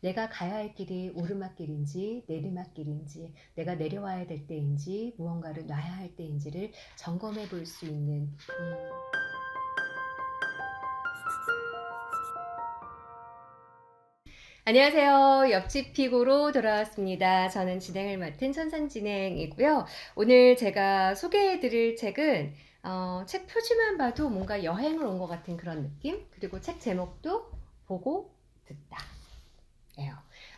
내가 가야 할 길이 오르막길인지 내리막길인지 내가 내려와야 될 때인지 무언가를 놔야 할 때인지를 점검해 볼 수 있는 음, 안녕하세요. 옆집 피고로 돌아왔습니다. 저는 진행을 맡은 천산진행이고요. 오늘 제가 소개해 드릴 책은 어, 책 표지만 봐도 뭔가 여행을 온 것 같은 그런 느낌? 그리고 책 제목도 보고 듣다.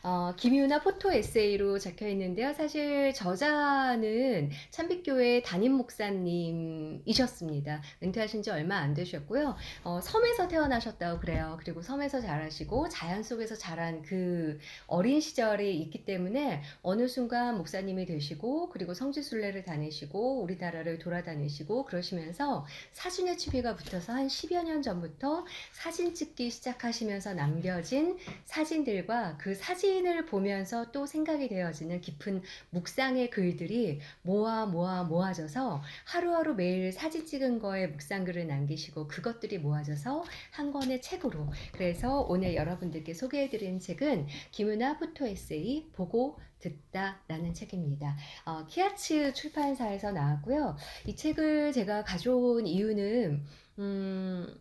어, 김유나 포토 에세이로 적혀 있는데요. 사실 저자는 참빛교회 담임 목사님이셨습니다. 은퇴하신 지 얼마 안 되셨고요. 어, 섬에서 태어나셨다고 그래요. 그리고 섬에서 자라시고 자연 속에서 자란 그 어린 시절이 있기 때문에 어느 순간 목사님이 되시고 그리고 성지순례를 다니시고 우리나라를 돌아다니시고 그러시면서 사진의 취미가 붙어서 한 10여 년 전부터 사진 찍기 시작하시면서 남겨진 사진들과 그 사진 을 보면서 또 생각이 되어지는 깊은 묵상의 글들이 모아 모아 모아져서 하루하루 매일 사진 찍은 거에 묵상글을 남기시고 그것들이 모아져서 한 권의 책으로 그래서 오늘 여러분들께 소개해드린 책은 김은아 포토 에세이 보고 듣다라는 책입니다. 어, 키아츠 출판사에서 나왔고요. 이 책을 제가 가져온 이유는 음,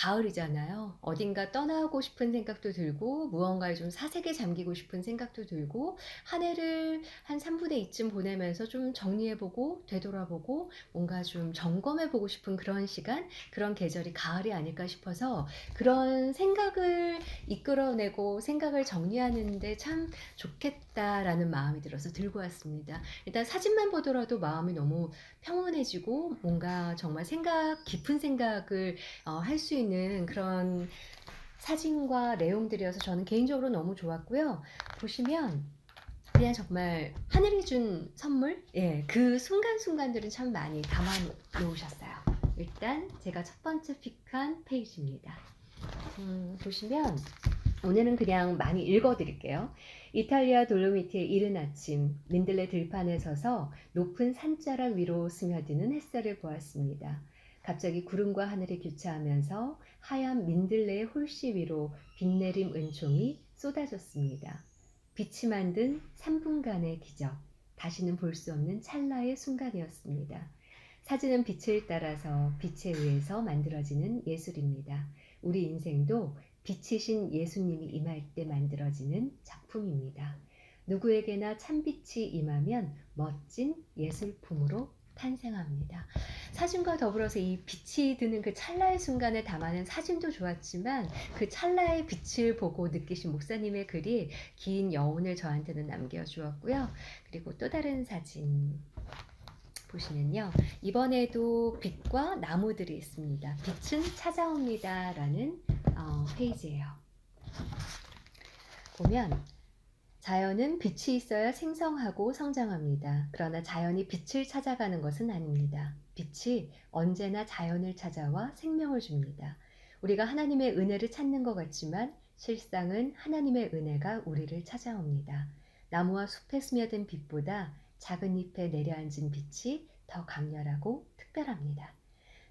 가을이잖아요. 어딘가 떠나고 싶은 생각도 들고, 무언가에 좀 사색에 잠기고 싶은 생각도 들고, 한 해를 한 3분의 2쯤 보내면서 좀 정리해보고, 되돌아보고, 뭔가 좀 점검해보고 싶은 그런 시간, 그런 계절이 가을이 아닐까 싶어서, 그런 생각을 이끌어내고, 생각을 정리하는데 참 좋겠다라는 마음이 들어서 들고 왔습니다. 일단 사진만 보더라도 마음이 너무 평온해지고, 뭔가 정말 생각, 깊은 생각을 어, 할 수 있는 그런 사진과 내용들이어서 저는 개인적으로 너무 좋았고요. 보시면 그냥 정말 하늘이 준 선물? 예, 그 순간순간들은 참 많이 담아 놓으셨어요. 일단 제가 첫 번째 픽한 페이지입니다. 음, 보시면 오늘은 그냥 많이 읽어드릴게요. 이탈리아 돌로미티의 이른 아침, 민들레 들판에 서서 높은 산자락 위로 스며드는 햇살을 보았습니다. 갑자기 구름과 하늘이 교차하면서 하얀 민들레의 홀씨 위로 빛내림 은총이 쏟아졌습니다. 빛이 만든 3분간의 기적, 다시는 볼 수 없는 찰나의 순간이었습니다. 사진은 빛을 따라서 빛에 의해서 만들어지는 예술입니다. 우리 인생도 빛이신 예수님이 임할 때 만들어지는 작품입니다. 누구에게나 참빛이 임하면 멋진 예술품으로 탄생합니다. 사진과 더불어서 이 빛이 드는 그 찰나의 순간을 담아낸 사진도 좋았지만 그 찰나의 빛을 보고 느끼신 목사님의 글이 긴 여운을 저한테는 남겨주었고요. 그리고 또 다른 사진 보시면요. 이번에도 빛과 나무들이 있습니다. 빛은 찾아옵니다. 라는 어, 페이지예요. 보면 자연은 빛이 있어야 생성하고 성장합니다. 그러나 자연이 빛을 찾아가는 것은 아닙니다. 빛이 언제나 자연을 찾아와 생명을 줍니다. 우리가 하나님의 은혜를 찾는 것 같지만 실상은 하나님의 은혜가 우리를 찾아옵니다. 나무와 숲에 스며든 빛보다 작은 잎에 내려앉은 빛이 더 강렬하고 특별합니다.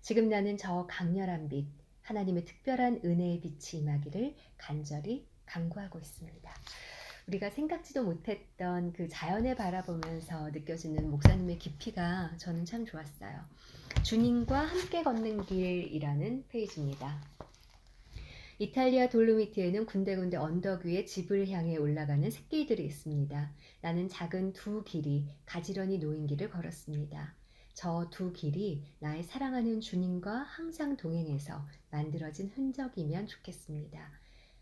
지금 나는 저 강렬한 빛, 하나님의 특별한 은혜의 빛이 임하기를 간절히 간구하고 있습니다. 우리가 생각지도 못했던 그 자연을 바라보면서 느껴지는 목사님의 깊이가 저는 참 좋았어요. 주님과 함께 걷는 길이라는 페이지입니다. 이탈리아 돌로미티에는 군데군데 언덕 위에 집을 향해 올라가는 샛길들이 있습니다. 나는 작은 두 길이 가지런히 놓인 길을 걸었습니다. 저 두 길이 나의 사랑하는 주님과 항상 동행해서 만들어진 흔적이면 좋겠습니다.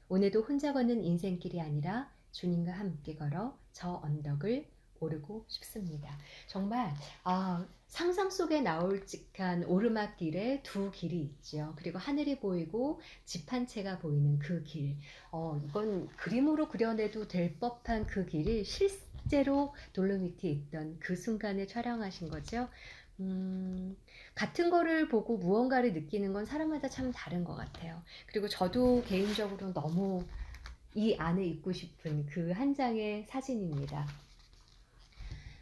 오늘도 혼자 걷는 인생길이 아니라 주님과 함께 걸어 저 언덕을 오르고 싶습니다. 정말 아, 상상 속에 나올 직한 오르막길에 두 길이 있죠. 그리고 하늘이 보이고 집 한 채가 보이는 그 길. 어, 이건 그림으로 그려내도 될 법한 그 길이 실제로 돌로미티에 있던 그 순간에 촬영하신 거죠. 음, 같은 거를 보고 무언가를 느끼는 건 사람마다 참 다른 것 같아요. 그리고 저도 개인적으로 너무 이 안에 있고 싶은 그 한 장의 사진입니다.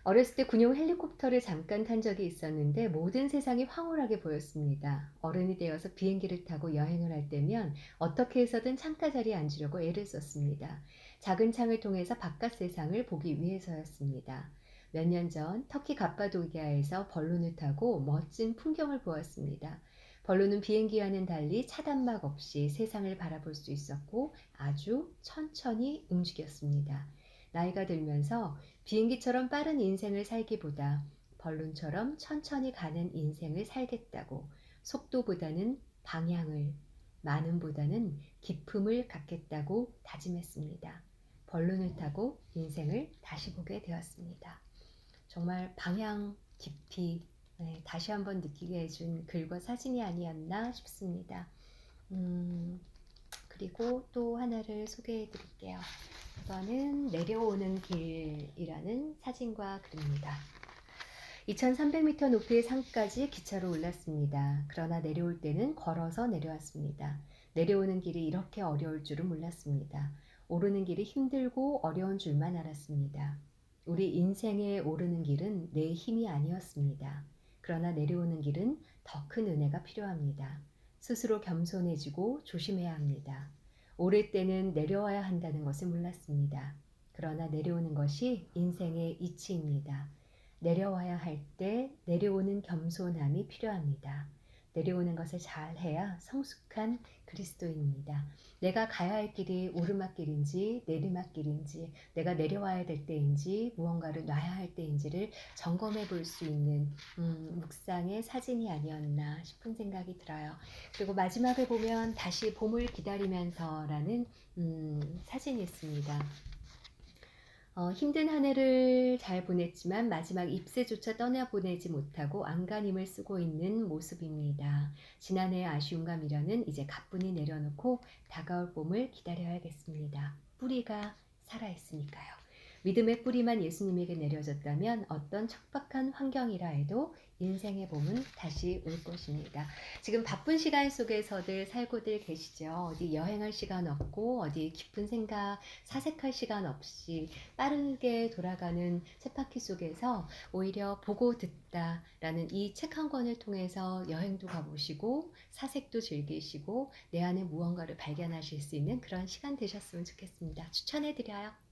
어렸을 때 군용 헬리콥터를 잠깐 탄 적이 있었는데 모든 세상이 황홀하게 보였습니다. 어른이 되어서 비행기를 타고 여행을 할 때면 어떻게 해서든 창가 자리에 앉으려고 애를 썼습니다. 작은 창을 통해서 바깥 세상을 보기 위해서였습니다. 몇 년 전 터키 갑바도기아에서 벌룬을 타고 멋진 풍경을 보았습니다. 벌룬은 비행기와는 달리 차단막 없이 세상을 바라볼 수 있었고 아주 천천히 움직였습니다. 나이가 들면서 비행기처럼 빠른 인생을 살기보다 벌룬처럼 천천히 가는 인생을 살겠다고 속도보다는 방향을, 많음보다는 깊음을 갖겠다고 다짐했습니다. 벌룬을 타고 인생을 다시 보게 되었습니다. 정말 방향, 깊이, 네, 다시 한번 느끼게 해준 글과 사진이 아니었나 싶습니다. 음, 그리고 또 하나를 소개해 드릴게요. 이거는 내려오는 길이라는 사진과 글입니다. 2300m 높이의 산까지 기차로 올랐습니다. 그러나 내려올 때는 걸어서 내려왔습니다. 내려오는 길이 이렇게 어려울 줄은 몰랐습니다. 오르는 길이 힘들고 어려운 줄만 알았습니다. 우리 인생에 오르는 길은 내 힘이 아니었습니다. 그러나 내려오는 길은 더 큰 은혜가 필요합니다. 스스로 겸손해지고 조심해야 합니다. 오를 때는 내려와야 한다는 것을 몰랐습니다. 그러나 내려오는 것이 인생의 이치입니다. 내려와야 할 때 내려오는 겸손함이 필요합니다. 내려오는 것을 잘 해야 성숙한 그리스도인입니다. 내가 가야 할 길이 오르막길인지 내리막길인지 내가 내려와야 될 때인지 무언가를 놔야 할 때인지를 점검해 볼 수 있는 음, 묵상의 사진이 아니었나 싶은 생각이 들어요. 그리고 마지막에 보면 다시 봄을 기다리면서라는 음, 사진이 있습니다. 어, 힘든 한 해를 잘 보냈지만 마지막 잎새조차 떠나보내지 못하고 안간힘을 쓰고 있는 모습입니다. 지난해의 미련은 이제 가뿐히 내려놓고 다가올 봄을 기다려야겠습니다. 뿌리가 살아있으니까요. 믿음의 뿌리만 예수님에게 내려졌다면 어떤 척박한 환경이라 해도 인생의 봄은 다시 올 것입니다. 지금 바쁜 시간 속에서들 살고들 계시죠. 어디 여행할 시간 없고 어디 깊은 생각, 사색할 시간 없이 빠르게 돌아가는 쳇바퀴 속에서 오히려 보고 듣다라는 이 책 한 권을 통해서 여행도 가보시고 사색도 즐기시고 내 안에 무언가를 발견하실 수 있는 그런 시간 되셨으면 좋겠습니다. 추천해드려요.